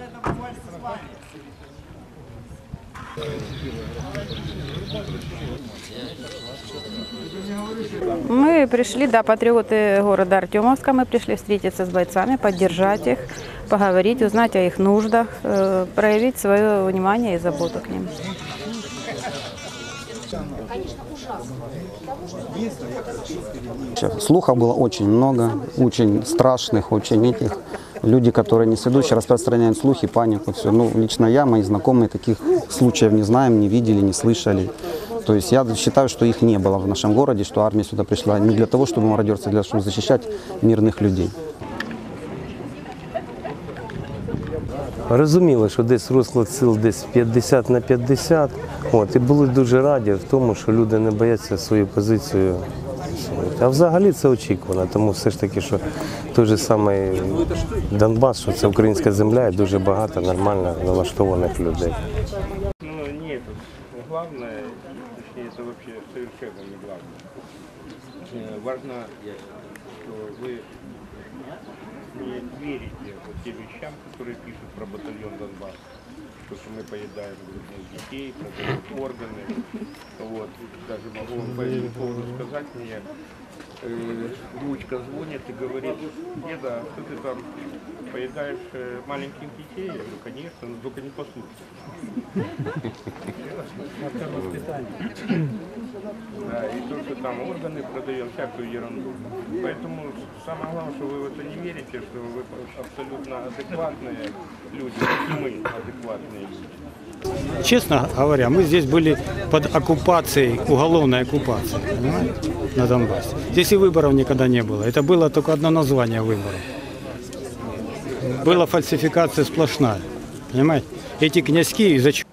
наверное, буквально с вами. Мы пришли, да, патриоты города Артемовска, мы пришли встретиться с бойцами, поддержать их, поговорить, узнать о их нуждах, э, проявить свое внимание и заботу к ним. Слухов было очень много, очень страшных, очень этих. Люди, которые не сведущие, распространяют слухи, панику, все. Ну, лично я, мои знакомые таких случаев не знаем, не видели, не слышали. То есть я считаю, что их не было в нашем городе, что армия сюда пришла не для того, чтобы мародерцы, а для того, чтобы защищать мирных людей. Розуміли, що десь розклад сил десь 50 на 50. От, і були дуже раді в тому, що люди не бояться свою позицію. висунути. А взагалі це очікувано, тому все ж таки, що той же самий Донбас, що це українська земля і дуже багато нормально налаштованих людей. Ну, нет, главное, точнее, это вообще совершенно не главное. Э, Важно, что вы не верите вот тем вещам, которые пишут про батальон Донбасс. То, что мы поедаем грудных детей, продаем органы. Вот. Даже могу вам по этому поводу сказать, мне э, внучка звонит и говорит, деда, а что ты там поедаешь э, маленьких детей? Я говорю, конечно, но только не послушай. И то, что там органы продаем, всякую ерунду. Поэтому самое главное, что вы в это не верите, что вы абсолютно адекватные люди, мы адекватные люди. Честно говоря, мы здесь были под оккупацией, уголовной оккупацией, понимаете, на Донбассе. Здесь и выборов никогда не было. Это было только одно название выборов. Была фальсификация сплошная, понимаете. Эти князьки из-за чего